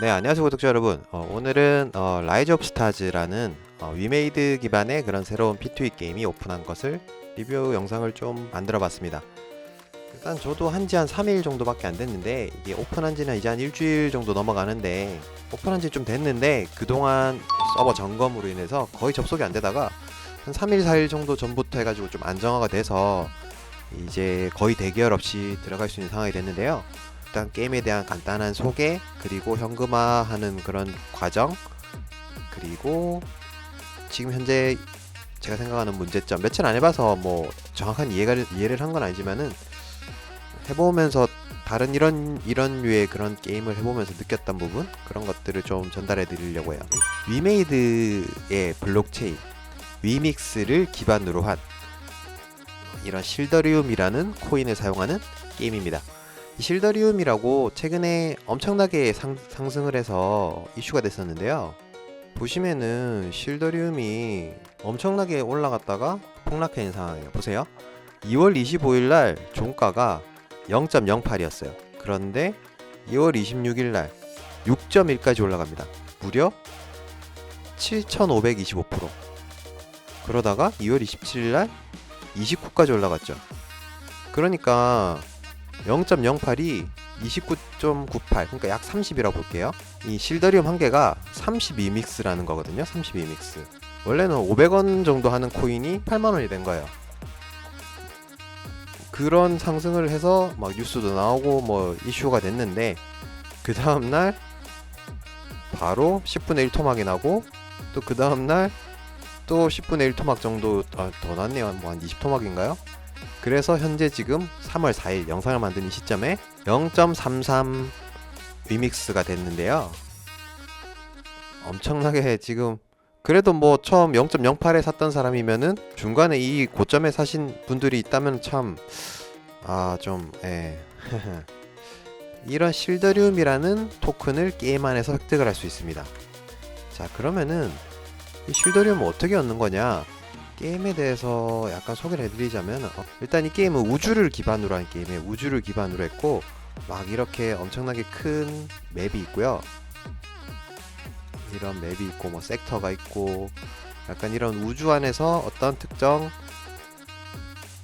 네, 안녕하세요 구독자 여러분. 어, 오늘은 어, 라이즈 오브 스타즈라는 어, 위메이드 기반의 그런 새로운 P2E 게임이 오픈한 것을 리뷰 영상을 좀 만들어 봤습니다. 일단 저도 한지 한 3일 정도밖에 안 됐는데 이게 오픈한 지는 이제 한 일주일 정도 넘어가는데 오픈한 지 좀 됐는데 그동안 서버 점검으로 인해서 거의 접속이 안 되다가 한 3일 4일 정도 전부터 해가지고 좀 안정화가 돼서 이제 거의 대기열 없이 들어갈 수 있는 상황이 됐는데요. 일단 게임에 대한 간단한 소개 그리고 현금화하는 그런 과정 그리고 지금 현재 제가 생각하는 문제점 며칠 안 해봐서 뭐 정확한 이해가 이해를 한 건 아니지만은 해보면서 다른 이런 이런 류의 그런 게임을 해보면서 느꼈던 부분 그런 것들을 좀 전달해 드리려고 해요. 위메이드의 블록체인 위믹스를 기반으로 한 이런 실더리움이라는 코인을 사용하는 게임입니다. 이 실더리움이라고 최근에 엄청나게 상, 상승을 해서 이슈가 됐었는데요. 보시면은 실더리움이 엄청나게 올라갔다가 폭락해 있는 상황이에요. 보세요. 2월 25일 날 종가가 0.08이었어요. 그런데 2월 26일 날 6.1까지 올라갑니다. 무려 7,525%. 그러다가 2월 27일 날 29까지 올라갔죠. 그러니까 0.08이 29.98 그러니까 약 30이라고 볼게요. 이 실더리움 한 개가 32믹스라는 거거든요. 32믹스. 원래는 500원 정도 하는 코인이 8만 원이 된 거예요. 그런 상승을 해서 막 뉴스도 나오고 뭐 이슈가 됐는데 그 다음 날 바로 10분의 1 토막이 나고 또 그 다음 날 또 10분의 1 토막 정도 아, 더 났네요. 뭐 한 20 토막인가요? 그래서 현재 지금 3월 4일 영상을 만드는 시점에 0.33 위믹스가 됐는데요. 엄청나게 지금 그래도 뭐 처음 0.08에 샀던 사람이면은 중간에 이 고점에 사신 분들이 있다면 참 아 좀 예. 이런 실더리움이라는 토큰을 게임 안에서 획득을 할 수 있습니다. 자 그러면은 이 실더리움은 어떻게 얻는 거냐? 게임에 대해서 약간 소개를 해드리자면 어, 일단 이 게임은 우주를 기반으로 한 게임이에요. 우주를 기반으로 했고 막 이렇게 엄청나게 큰 맵이 있고요. 이런 맵이 있고 뭐 섹터가 있고 약간 이런 우주 안에서 어떤 특정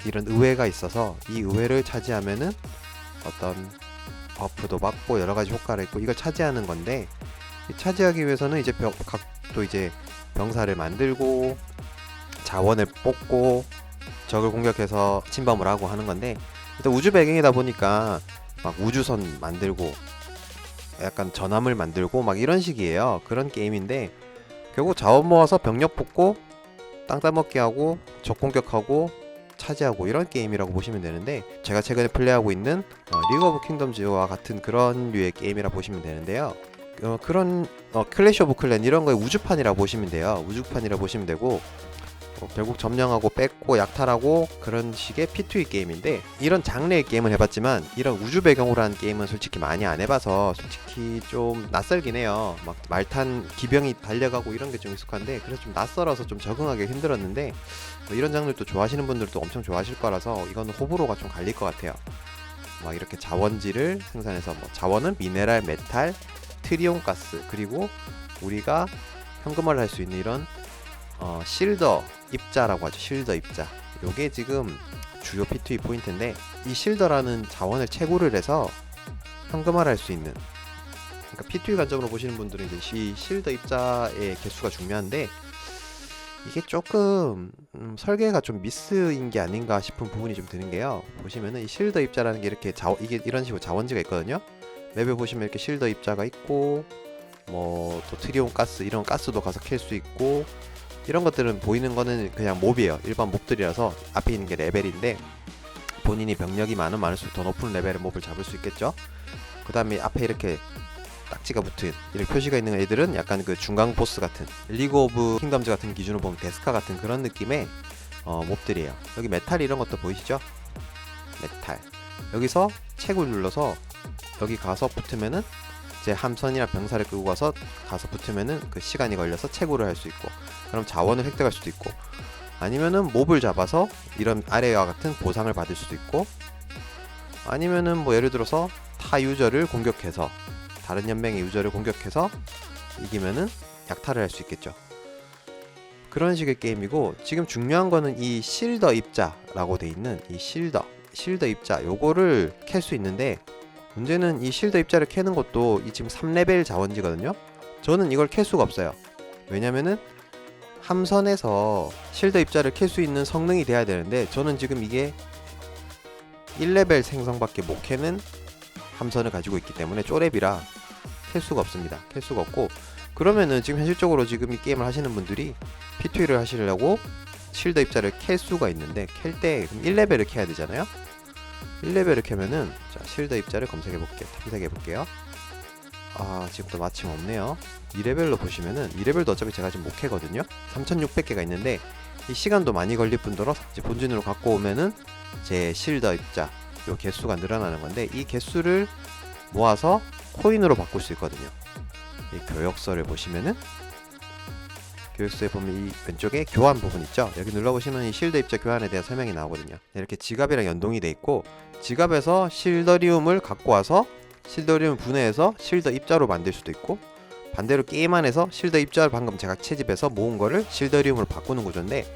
이런 의회가 있어서 이 의회를 차지하면은 어떤 버프도 받고 여러 가지 효과를 있고 이걸 차지하는 건데 이 차지하기 위해서는 이제 병, 각도 이제 병사를 만들고 자원을 뽑고 적을 공격해서 침범을 하고 하는 건데 일단 우주 배경이다 보니까 막 우주선 만들고 약간 전함을 만들고 막 이런 식이에요. 그런 게임인데 결국 자원 모아서 병력 뽑고 땅 따먹기 하고 적 공격하고 차지하고 이런 게임이라고 보시면 되는데 제가 최근에 플레이하고 있는 어, 리그 오브 킹덤즈와 같은 그런 류의 게임이라 보시면 되는데요. 어, 그런 어, 클래시 오브 클랜 이런 거의 우주판이라 보시면 돼요. 우주판이라 보시면 되고 어, 결국 점령하고 뺏고 약탈하고 그런 식의 P2E 게임인데 이런 장르의 게임을 해봤지만 이런 우주 배경으로 한 게임은 솔직히 많이 안 해봐서 솔직히 좀 낯설긴 해요. 막 말탄 기병이 달려가고 이런 게 좀 익숙한데 그래서 좀 낯설어서 좀 적응하기 힘들었는데 뭐 이런 장르도 좋아하시는 분들도 엄청 좋아하실 거라서 이거는 호불호가 좀 갈릴 것 같아요. 막 이렇게 자원지를 생산해서 뭐 자원은 미네랄, 메탈, 트리온 가스 그리고 우리가 현금화를 할 수 있는 이런 어, 실더 입자라고 하죠. 실더 입자. 요게 지금 주요 P2E 포인트인데 이 실더라는 자원을 채굴을 해서 현금화를 할 수 있는 그러니까 P2E 관점으로 보시는 분들은 이제 이 실더 입자의 개수가 중요한데 이게 조금 음, 설계가 좀 미스인 게 아닌가 싶은 부분이 좀 드는 게요. 보시면은 이 실더 입자라는 게 이렇게 자 이게 이런 식으로 자원지가 있거든요. 맵에 보시면 이렇게 실더 입자가 있고 뭐 또 트리온 가스 이런 가스도 가서 캘 수 있고 이런 것들은 보이는 거는 그냥 몹이에요. 일반 몹들이라서 앞에 있는 게 레벨인데 본인이 병력이 많으면 많을수록 더 높은 레벨의 몹을 잡을 수 있겠죠. 그 다음에 앞에 이렇게 딱지가 붙은 이렇게 표시가 있는 애들은 약간 그 중간 보스 같은 리그 오브 킹덤즈 같은 기준으로 보면 데스카 같은 그런 느낌의 어, 몹들이에요. 여기 메탈 이런 것도 보이시죠? 메탈. 여기서 책을 눌러서 여기 가서 붙으면은 이제 함선이나 병사를 끌고 가서 가서 붙으면은 그 시간이 걸려서 채굴을 할 수 있고 그럼 자원을 획득할 수도 있고 아니면은 몹을 잡아서 이런 아래와 같은 보상을 받을 수도 있고 아니면은 뭐 예를 들어서 타 유저를 공격해서 다른 연맹의 유저를 공격해서 이기면은 약탈을 할 수 있겠죠. 그런 식의 게임이고 지금 중요한 거는 이 실더 입자라고 돼 있는 이 실더 실더 입자 요거를 캘 수 있는데 문제는 이 실더 입자를 캐는 것도 이 지금 3레벨 자원지거든요. 저는 이걸 캘 수가 없어요. 왜냐면은 함선에서 실더 입자를 캘 수 있는 성능이 돼야 되는데 저는 지금 이게 1레벨 생성밖에 못 캐는 함선을 가지고 있기 때문에 쪼렙이라 캘 수가 없습니다. 캘 수가 없고 그러면은 지금 현실적으로 지금 이 게임을 하시는 분들이 P2E를 하시려고 실드 입자를 캘 수가 있는데 캘 때 1레벨을 캐야 되잖아요. 1레벨을 캐면은 자 실드 입자를 검색해 볼게요. 탐색해 볼게요. 아 지금도 마침 없네요. 2레벨로 보시면은 2레벨도 어차피 제가 지금 못 캐거든요. 3600개가 있는데 이 시간도 많이 걸릴 뿐더러 이제 본진으로 갖고 오면은 제 실더 입자 요 개수가 늘어나는 건데 이 개수를 모아서 코인으로 바꿀 수 있거든요. 이 교역서를 보시면은 교육서에 보면 이 왼쪽에 교환 부분 있죠. 여기 눌러보시면 이 실드 입자 교환에 대한 설명이 나오거든요. 이렇게 지갑이랑 연동이 돼 있고 지갑에서 실더리움을 갖고 와서 실더리움 분해해서 실더 입자로 만들 수도 있고 반대로 게임 안에서 실더 입자를 방금 제가 채집해서 모은 거를 실더리움으로 바꾸는 구조인데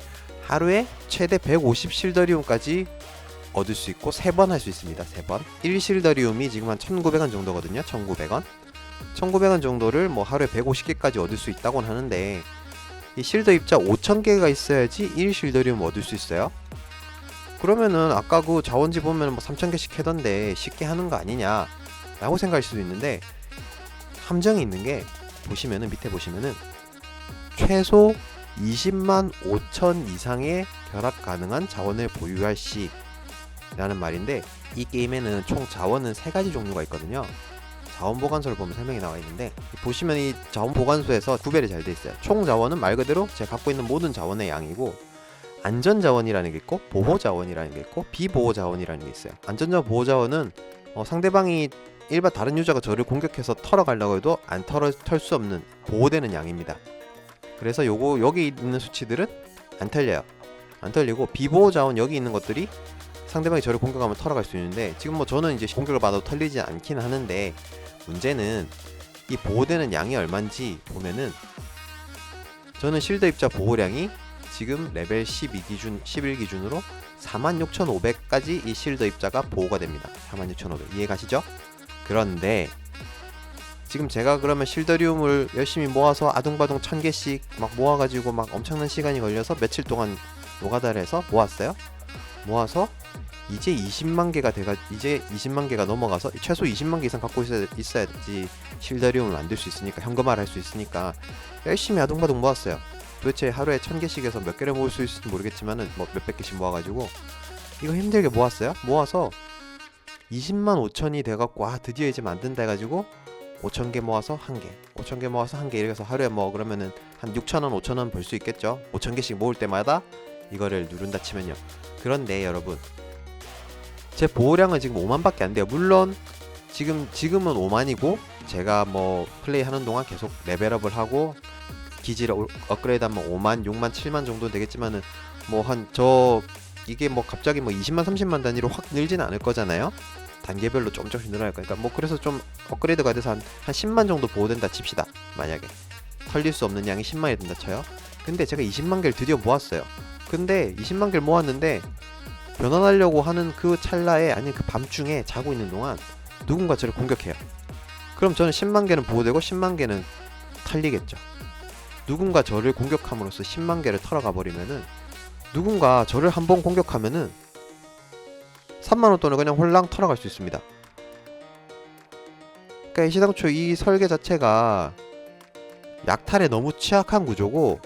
하루에 최대 150 실더리움까지 얻을 수 있고 3번 할 수 있습니다. 3번. 1 실더리움이 지금 한 1,900원 정도거든요. 1,900원. 1,900원 정도를 뭐 하루에 150개까지 얻을 수 있다고는 하는데 이 실더 입자 5,000개가 있어야지 1 실더리움 얻을 수 있어요. 그러면은 아까 그 자원지 보면 뭐 3,000개씩 해던데 쉽게 하는 거 아니냐 라고 생각할 수도 있는데 함정이 있는 게 보시면은 밑에 보시면은 최소 20만 5천 이상의 결합 가능한 자원을 보유할 시 라는 말인데 이 게임에는 총 자원은 세 가지 종류가 있거든요. 자원 보관소를 보면 설명이 나와 있는데 보시면 이 자원 보관소에서 구별이 잘 돼 있어요. 총 자원은 말 그대로 제가 갖고 있는 모든 자원의 양이고 안전 자원이라는 게 있고 보호 자원이라는 게 있고 비보호 자원이라는 게 있어요. 안전자 보호 자원은 어, 상대방이 일반 다른 유저가 저를 공격해서 털어가려고 해도 안 털어 털 수 없는 보호되는 양입니다. 그래서 요거 여기 있는 수치들은 안 털려요. 안 털리고 비보호 자원 여기 있는 것들이 상대방이 저를 공격하면 털어갈 수 있는데 지금 뭐 저는 이제 공격을 받아도 털리지 않긴 하는데 문제는 이 보호되는 양이 얼마인지 보면은 저는 실드 입자 보호량이 지금 레벨 12 기준 11 기준으로 46,500까지 이 실드 입자가 보호가 됩니다. 46,500 이해 가시죠? 그런데 지금 제가 그러면 실더리움을 열심히 모아서 아둥바둥 천 개씩 막 모아가지고 막 엄청난 시간이 걸려서 며칠 동안 노가다를 해서 모았어요. 모아서 이제 20만 개가 돼가 이제 20만 개가 넘어가서 최소 20만 개 이상 갖고 있어야, 있어야지 실더리움을 만들 수 있으니까 현금화를 할 수 있으니까 열심히 아둥바둥 모았어요. 도대체 하루에 천 개씩에서 몇 개를 모을 수 있을지 모르겠지만은 뭐 몇백 개씩 모아가지고 이거 힘들게 모았어요. 모아서 20만 5천이 돼갖고 아 드디어 이제 만든다 해가지고 5천 개 모아서 한 개, 5천 개 모아서 한 개 이렇게 해서 하루에 뭐 그러면은 한 6천 원, 5천 원 벌 수 있겠죠. 5천 개씩 모을 때마다 이거를 누른다 치면요. 그런데 여러분 제 보호량은 지금 5만밖에 안 돼요. 물론 지금 지금은 5만이고 제가 뭐 플레이하는 동안 계속 레벨업을 하고 기지를 올- 업그레이드하면 5만, 6만, 7만 정도 되겠지만은 뭐 한 저 이게 뭐 갑자기 뭐 20만, 30만 단위로 확 늘지는 않을 거잖아요. 단계별로 조금 조금씩 늘어날 거니까 뭐 그래서 좀 업그레이드가 돼서 한, 한 10만 정도 보호된다 칩시다. 만약에 털릴 수 없는 양이 10만이 된다 쳐요. 근데 제가 20만 개를 드디어 모았어요. 근데 20만 개를 모았는데 변환하려고 하는 그 찰나에 아니 그 밤중에 자고 있는 동안 누군가 저를 공격해요. 그럼 저는 10만 개는 보호되고 10만 개는 털리겠죠. 누군가 저를 공격함으로써 10만 개를 털어가 버리면은 누군가 저를 한 번 공격하면은 3만 원 돈을 그냥 홀랑 털어갈 수 있습니다. 그러니까 이 시당초 이 설계 자체가 약탈에 너무 취약한 구조고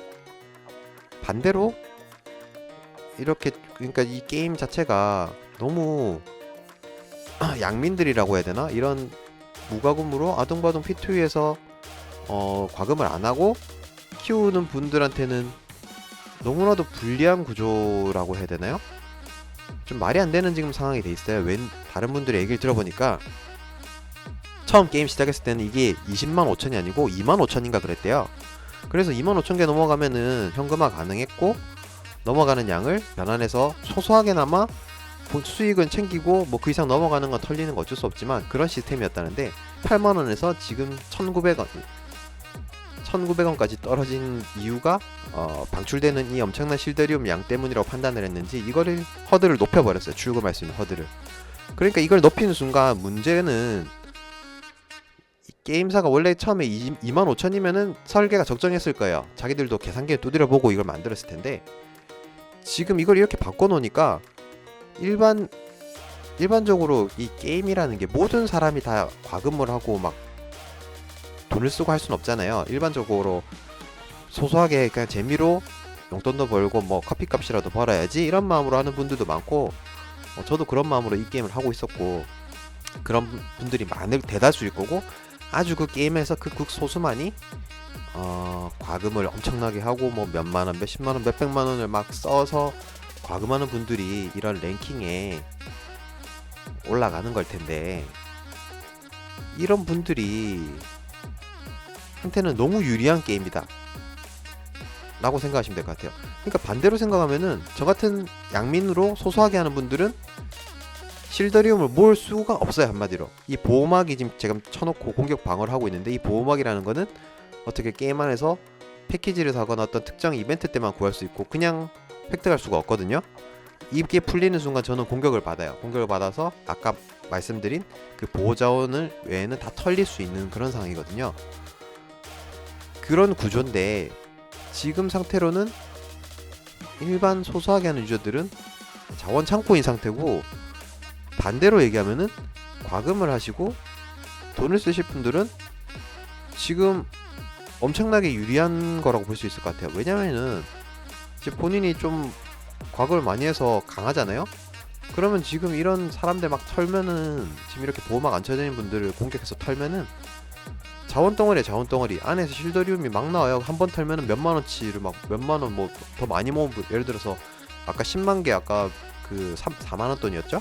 반대로 이렇게 그러니까 이 게임 자체가 너무 양민들이라고 해야 되나 이런 무과금으로 아동바동 P2E에서 어, 과금을 안 하고 키우는 분들한테는 너무나도 불리한 구조라고 해야 되나요? 좀 말이 안 되는 지금 상황이 돼 있어요. 웬 다른 분들의 얘기를 들어보니까 처음 게임 시작했을 때는 이게 20만 5천이 아니고 2만 5천인가 그랬대요. 그래서 2만 5천 개 넘어가면은 현금화 가능했고 넘어가는 양을 변환해서 소소하게나마 본- 수익은 챙기고 뭐 그 이상 넘어가는 건 털리는 거 어쩔 수 없지만 그런 시스템이었다는데 8만 원에서 지금 1,900원 1,900원까지 떨어진 이유가 어, 방출되는 이 엄청난 실더리움 양 때문이라고 판단을 했는지 이거를 허들을 높여버렸어요. 출금할 수 있는 허들을. 그러니까 이걸 높이는 순간 문제는 이 게임사가 원래 처음에 2, 2만 5천이면은 설계가 적정했을 거예요. 자기들도 계산기에 두드려 보고 이걸 만들었을 텐데 지금 이걸 이렇게 바꿔놓으니까 일반 일반적으로 이 게임이라는 게 모든 사람이 다 과금을 하고 막 돈을 쓰고 할 수는 없잖아요. 일반적으로 소소하게 그냥 재미로 용돈도 벌고 뭐 커피값이라도 벌어야지 이런 마음으로 하는 분들도 많고 어, 저도 그런 마음으로 이 게임을 하고 있었고 그런 분들이 많을 대다수일 거고 아주 그 게임에서 그 극소수만이 어, 과금을 엄청나게 하고 뭐 몇만 원, 몇십만 원, 몇백만 원을 막 써서 과금하는 분들이 이런 랭킹에 올라가는 걸 텐데 이런 분들이 한테는 너무 유리한 게임이다. 라고 생각하시면 될 것 같아요. 그러니까 반대로 생각하면은 저 같은 양민으로 소소하게 하는 분들은 실더리움을 모을 수가 없어요 한마디로 이 보호막이 지금 제가 쳐놓고 공격 방어를 하고 있는데 이 보호막이라는 거는 어떻게 게임 안에서 패키지를 사거나 어떤 특정 이벤트 때만 구할 수 있고 그냥 획득할 수가 없거든요 이게 풀리는 순간 저는 공격을 받아요 공격을 받아서 아까 말씀드린 그 보호 자원을 외에는 다 털릴 수 있는 그런 상황이거든요 그런 구조인데 지금 상태로는 일반 소소하게 하는 유저들은 자원 창고인 상태고 반대로 얘기하면은 과금을 하시고 돈을 쓰실 분들은 지금 엄청나게 유리한 거라고 볼 수 있을 것 같아요. 왜냐면은 이제 본인이 좀 과금을 많이 해서 강하잖아요. 그러면 지금 이런 사람들 막 털면은 지금 이렇게 보호막 안 쳐져 있는 분들을 공격해서 털면은 자원 덩어리에 자원 덩어리 안에서 실더리움이 막 나와요. 한 번 털면은 몇만 원치를 막 몇만 원 뭐 더 많이 모은 분 예를 들어서 아까 10만 개 아까 그 3, 4만 원 돈이었죠?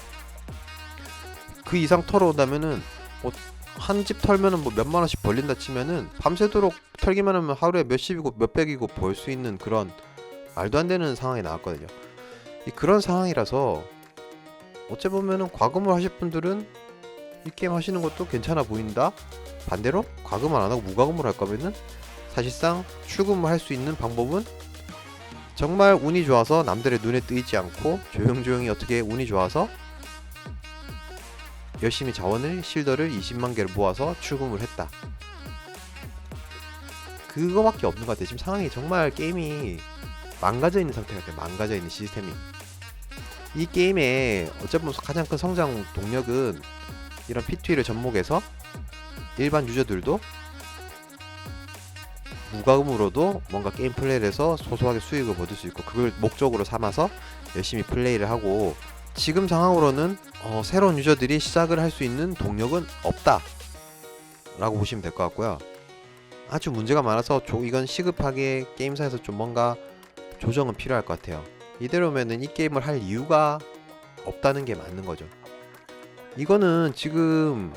그 이상 털어온다면은 뭐 한 집 털면은 뭐 몇만 원씩 벌린다 치면은 밤새도록 털기만 하면 하루에 몇십이고 몇백이고 벌 수 있는 그런 말도 안 되는 상황이 나왔거든요. 이 그런 상황이라서 어째 보면은 과금을 하실 분들은 이 게임 하시는 것도 괜찮아 보인다. 반대로 과금을 안 하고 무과금으로 할 거면은 사실상 출금을 할 수 있는 방법은 정말 운이 좋아서 남들의 눈에 뜨이지 않고 조용조용히 어떻게 운이 좋아서 열심히 자원을 실더를 20만 개를 모아서 출금을 했다. 그거밖에 없는 것 같아요. 지금 상황이 정말 게임이 망가져 있는 상태 같아요. 망가져 있는 시스템이. 이 게임의 어쩌면 가장 큰 성장 동력은 이런 P2E를 접목해서 일반 유저들도 무과금으로도 뭔가 게임 플레이를 해서 소소하게 수익을 얻을 수 있고 그걸 목적으로 삼아서 열심히 플레이를 하고 지금 상황으로는 어, 새로운 유저들이 시작을 할 수 있는 동력은 없다 라고 보시면 될 것 같고요. 아주 문제가 많아서 조, 이건 시급하게 게임사에서 좀 뭔가 조정은 필요할 것 같아요. 이대로면은 이 게임을 할 이유가 없다는 게 맞는 거죠 이거는 지금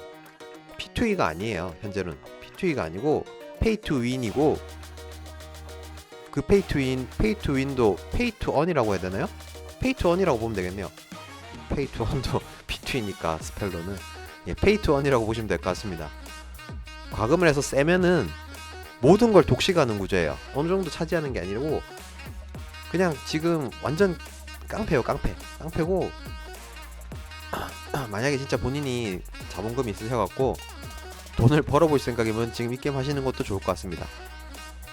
P2E가 아니에요 현재는 P2E가 아니고 페이 투 윈이고 그 페이 투 윈, 페이 투 윈도 페이 투 언이라고 해야 되나요? 페이 투 언이라고 보면 되겠네요. 페이 투 언도 P2이니까 스펠러는 예, 페이 투 언이라고 보시면 될 것 같습니다. 과금을 해서 세면은 모든 걸 독식하는 구조예요. 어느 정도 차지하는 게 아니고 그냥 지금 완전 깡패요, 깡패. 깡패고 만약에 진짜 본인이 자본금이 있으셔갖고 돈을 벌어볼 생각이면 지금 이 게임 하시는 것도 좋을 것 같습니다.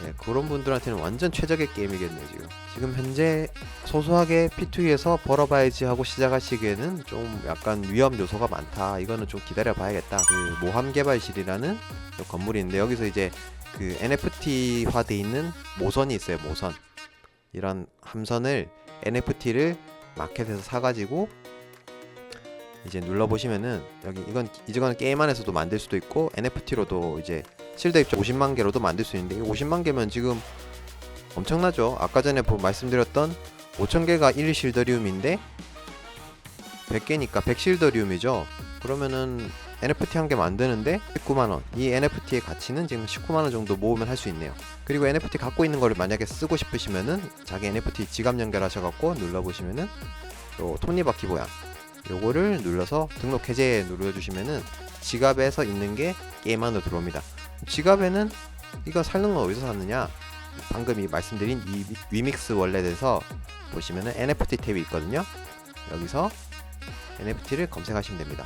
네, 그런 분들한테는 완전 최적의 게임이겠네요 지금. 지금 현재 소소하게 P2에서 벌어봐야지 하고 시작하시기에는 좀 약간 위험 요소가 많다. 이거는 좀 기다려 봐야겠다. 그 모함 개발실이라는 그 건물이 있는데 여기서 이제 그 NFT화 돼 있는 모선이 있어요. 모선. 이런 함선을 NFT를 마켓에서 사가지고 이제 눌러 보시면은 여기 이건 이건 게임 안에서도 만들 수도 있고 NFT로도 이제 실드 입장 50만 개로도 만들 수 있는데 이 50만 개면 지금 엄청나죠. 아까 전에 보- 말씀드렸던 5천 개가 1 실더리움인데 100개니까 100 실더리움이죠. 그러면은 NFT 한 개 만드는데 19만 원. 이 NFT의 가치는 지금 19만 원 정도 모으면 할 수 있네요. 그리고 NFT 갖고 있는 거를 만약에 쓰고 싶으시면은 자기 NFT 지갑 연결하셔 갖고 눌러 보시면은 또 톱니바퀴 모양 요거를 눌러서 등록 해제 눌러주시면은 지갑에서 있는 게 게임 안으로 들어옵니다. 지갑에는 이거 사는 건 어디서 샀느냐? 방금 이 말씀드린 이 위믹스 월렛에서 보시면은 NFT 탭이 있거든요. 여기서 NFT를 검색하시면 됩니다.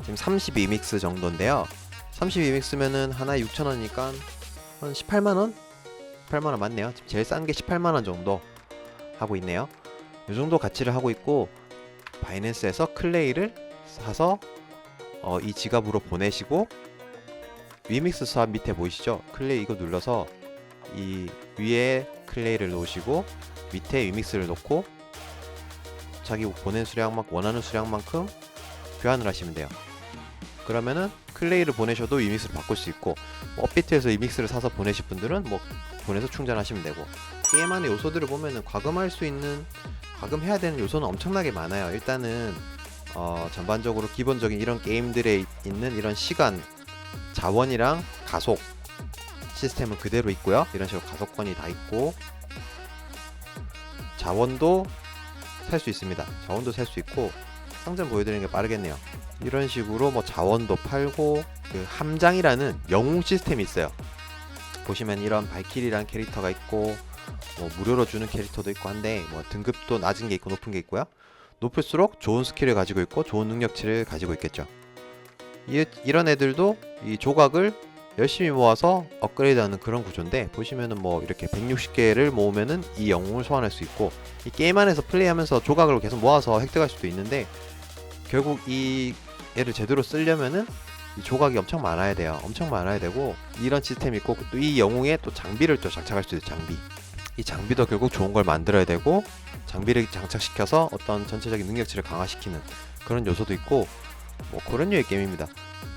지금 32믹스 정도인데요. 32믹스면은 하나에 6,000원이니까 한 18만원? 18만원 맞네요. 지금 제일 싼 게 18만원 정도 하고 있네요. 이 정도 가치를 하고 있고 바이낸스에서 클레이를 사서 어, 이 지갑으로 보내시고 위믹스 수압 밑에 보이시죠? 클레이 이거 눌러서 이 위에 클레이를 놓으시고 밑에 위믹스를 놓고 자기 보낸 수량만 원하는 수량만큼 교환을 하시면 돼요. 그러면은 클레이를 보내셔도 위믹스를 바꿀 수 있고 뭐 업비트에서 위믹스를 사서 보내실 분들은 뭐 보내서 충전하시면 되고 게임 안의 요소들을 보면은 과금할 수 있는 과금해야 되는 요소는 엄청나게 많아요. 일단은 어, 전반적으로 기본적인 이런 게임들에 있는 이런 시간, 자원이랑 가속 시스템은 그대로 있고요. 이런 식으로 가속권이 다 있고 자원도 살 수 있습니다. 자원도 살 수 있고 상점 보여드리는 게 빠르겠네요. 이런 식으로 뭐 자원도 팔고 그 함장이라는 영웅 시스템이 있어요. 보시면 이런 발키리라는 캐릭터가 있고 뭐 무료로 주는 캐릭터도 있고 한데 뭐 등급도 낮은 게 있고 높은 게 있고요. 높을수록 좋은 스킬을 가지고 있고 좋은 능력치를 가지고 있겠죠. 이, 이런 애들도 이 조각을 열심히 모아서 업그레이드하는 그런 구조인데 보시면은 뭐 이렇게 160개를 모으면은 이 영웅을 소환할 수 있고 이 게임 안에서 플레이하면서 조각을 계속 모아서 획득할 수도 있는데 결국 이 얘를 제대로 쓰려면은 이 조각이 엄청 많아야 돼요. 엄청 많아야 되고 이런 시스템이 있고 또 이 영웅에 또 장비를 또 장착할 수 있어요. 장비. 이 장비도 결국 좋은 걸 만들어야 되고 장비를 장착시켜서 어떤 전체적인 능력치를 강화시키는 그런 요소도 있고 뭐 그런 류의 게임입니다.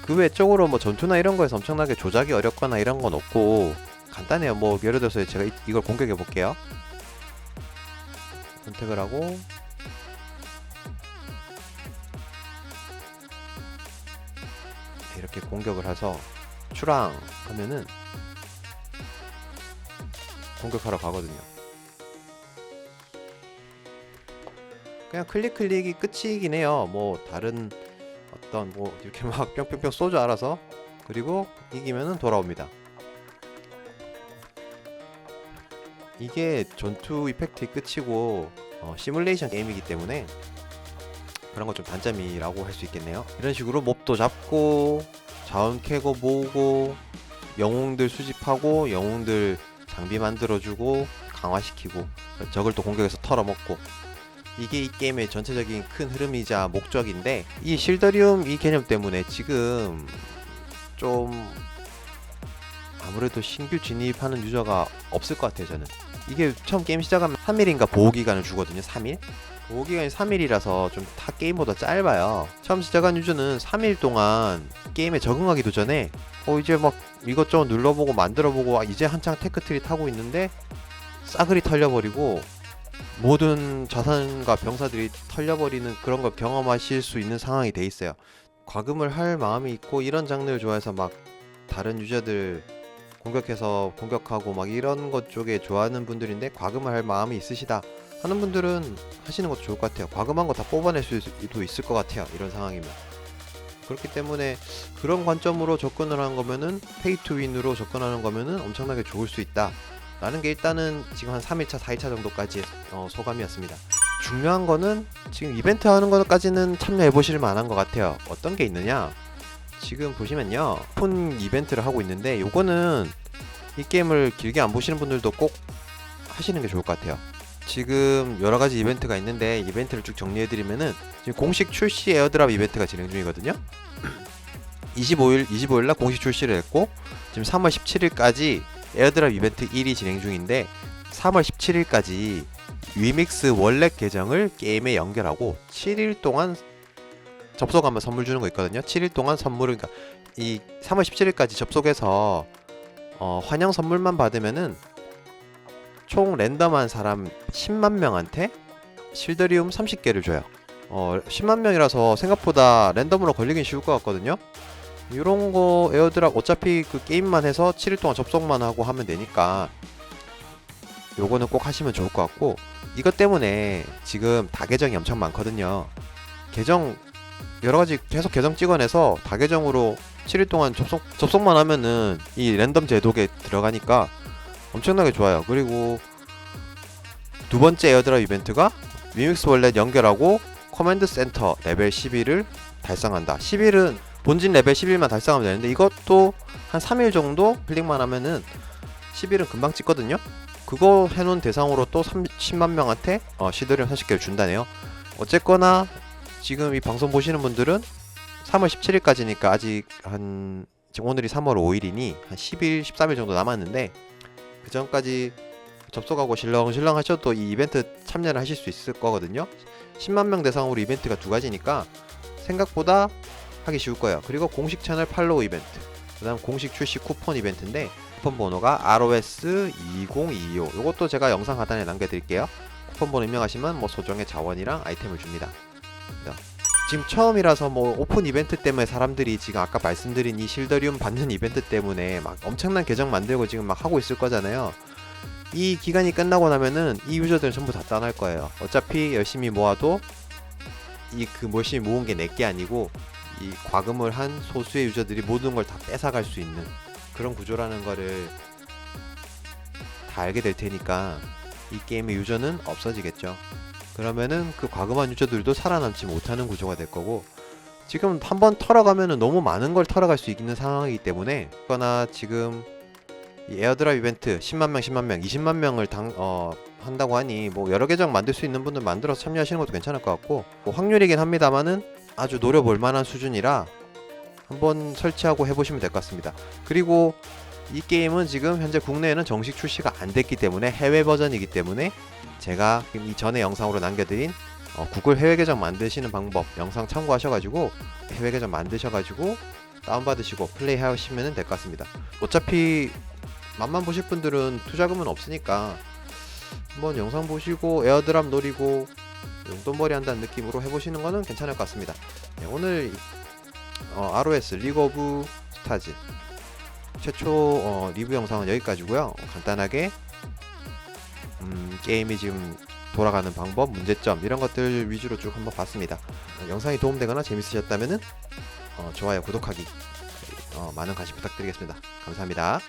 그 외적으로 뭐 전투나 이런 거에서 엄청나게 조작이 어렵거나 이런 건 없고 간단해요. 뭐 예를 들어서 제가 이, 이걸 공격해 볼게요. 선택을 하고 이렇게 공격을 해서 출항 하면은 공격하러 가거든요. 그냥 클릭 클릭이 끝이긴 해요. 뭐 다른 어떤 뭐 이렇게 막 뿅뿅뿅 쏘죠 알아서 그리고 이기면은 돌아옵니다. 이게 전투 이펙트의 끝이고 어, 시뮬레이션 게임이기 때문에 그런 거 좀 단점이라고 할 수 있겠네요. 이런 식으로 몹도 잡고 자원 캐고 모으고 영웅들 수집하고 영웅들 장비 만들어주고 강화시키고 적을 또 공격해서 털어먹고. 이게 이 게임의 전체적인 큰 흐름이자 목적인데 이 실더리움 이 개념 때문에 지금 좀 아무래도 신규 진입하는 유저가 없을 것 같아요 저는. 이게 처음 게임 시작하면 3일인가 보호기간을 주거든요 3일 보호기간이 3일이라서 좀 타 게임보다 짧아요 처음 시작한 유저는 3일 동안 게임에 적응하기도 전에 어 이제 막 이것저것 눌러보고 만들어보고 아, 이제 한창 테크트리 타고 있는데 싸그리 털려버리고 모든 자산과 병사들이 털려버리는 그런 걸 경험하실 수 있는 상황이 돼 있어요. 과금을 할 마음이 있고 이런 장르를 좋아해서 막 다른 유저들 공격해서 공격하고 막 이런 것 쪽에 좋아하는 분들인데 과금을 할 마음이 있으시다 하는 분들은 하시는 것도 좋을 것 같아요. 과금한 거 다 뽑아낼 수도 있을 것 같아요. 이런 상황이면. 그렇기 때문에 그런 관점으로 접근을 하는 거면은 페이 투 윈으로 접근하는 거면은 엄청나게 좋을 수 있다. 라는 게 일단은 지금 한 3일차, 4일차 정도까지 어, 소감이었습니다. 중요한 거는 지금 이벤트 하는 것까지는 참여해 보실 만한 것 같아요. 어떤 게 있느냐? 지금 보시면요. 폰 이벤트를 하고 있는데 요거는 이 게임을 길게 안 보시는 분들도 꼭 하시는 게 좋을 것 같아요. 지금 여러 가지 이벤트가 있는데 이벤트를 쭉 정리해 드리면은 지금 공식 출시 에어드랍 이벤트가 진행 중이거든요. 25일 25일 날 공식 출시를 했고 지금 3월 17일까지 에어드랍 이벤트 1이 진행 중인데 3월 17일까지 위믹스 월렛 계정을 게임에 연결하고 7일 동안 접속하면 선물 주는 거 있거든요. 7일 동안 선물을 그러니까 이 3월 17일까지 접속해서 어, 환영 선물만 받으면은 총 랜덤한 사람 10만 명한테 실드리움 30개를 줘요. 어, 10만 명이라서 생각보다 랜덤으로 걸리긴 쉬울 것 같거든요. 이런 거 에어드랍 어차피 그 게임만 해서 7일 동안 접속만 하고 하면 되니까 요거는 꼭 하시면 좋을 것 같고 이것 때문에 지금 다 계정이 엄청 많거든요. 계정 여러 가지 계속 계정 찍어내서 다 계정으로 7일 동안 접속 접속만 하면은 이 랜덤 제독에 들어가니까 엄청나게 좋아요. 그리고 두 번째 에어드랍 이벤트가 미믹스 월렛 연결하고 커맨드 센터 레벨 11을 달성한다. 11은 본진 레벨 11만 달성하면 되는데 이것도 한 3일 정도 클릭만 하면은 11은 금방 찍거든요. 그거 해놓은 대상으로 또 30만 명한테 어, 시드림 40개를 준다네요. 어쨌거나 지금 이 방송 보시는 분들은 3월 17일까지니까 아직 한 지금 오늘이 3월 5일이니 한 10일, 13일 정도 남았는데 그 전까지 접속하고 실렁실렁 하셔도 이 이벤트 참여를 하실 수 있을 거거든요. 10만 명 대상으로 이벤트가 두 가지니까 생각보다 하기 쉬울 거예요. 그리고 공식 채널 팔로우 이벤트, 그 다음 공식 출시 쿠폰 이벤트인데 쿠폰 번호가 ROS 2025. 이것도 제가 영상 하단에 남겨드릴게요. 쿠폰 번호 입력하시면 뭐 소정의 자원이랑 아이템을 줍니다. 지금 처음이라서 뭐 오픈 이벤트 때문에 사람들이 지금 아까 말씀드린 이 실더리움 받는 이벤트 때문에 막 엄청난 계정 만들고 지금 막 하고 있을 거잖아요. 이 기간이 끝나고 나면은 이 유저들은 전부 다 떠날 거예요. 어차피 열심히 모아도 이 그 열심히 모은 게 내게 아니고 이 과금을 한 소수의 유저들이 모든 걸 다 뺏어갈 수 있는 그런 구조라는 거를 다 알게 될 테니까 이 게임의 유저는 없어지겠죠. 그러면은 그 과금한 유저들도 살아남지 못하는 구조가 될 거고 지금 한번 털어가면은 너무 많은 걸 털어갈 수 있는 상황이기 때문에 거나 지금 이 에어드랍 이벤트 10만 명, 10만 명, 20만 명을 당, 어, 한다고 하니 뭐 여러 계정 만들 수 있는 분들 만들어서 참여하시는 것도 괜찮을 것 같고 뭐 확률이긴 합니다만은 아주 노려볼 만한 수준이라 한번 설치하고 해보시면 될 것 같습니다. 그리고 이 게임은 지금 현재 국내에는 정식 출시가 안 됐기 때문에 해외 버전이기 때문에 제가 지금 이 전에 영상으로 남겨드린 어, 구글 해외 계정 만드시는 방법 영상 참고하셔가지고 해외 계정 만드셔가지고 다운받으시고 플레이 하시면 될 것 같습니다. 어차피 맛만 보실 분들은 투자금은 없으니까 한번 영상 보시고 에어드랍 노리고 용돈벌이 한다는 느낌으로 해보시는 거는 괜찮을 것 같습니다. 네, 오늘 어, ROS 리그 오브 스타즈 최초 어, 리뷰 영상은 여기까지고요. 간단하게 음, 게임이 지금 돌아가는 방법, 문제점 이런 것들 위주로 쭉 한번 봤습니다. 어, 영상이 도움되거나 재밌으셨다면은 어, 좋아요, 구독하기 어, 많은 관심 부탁드리겠습니다. 감사합니다.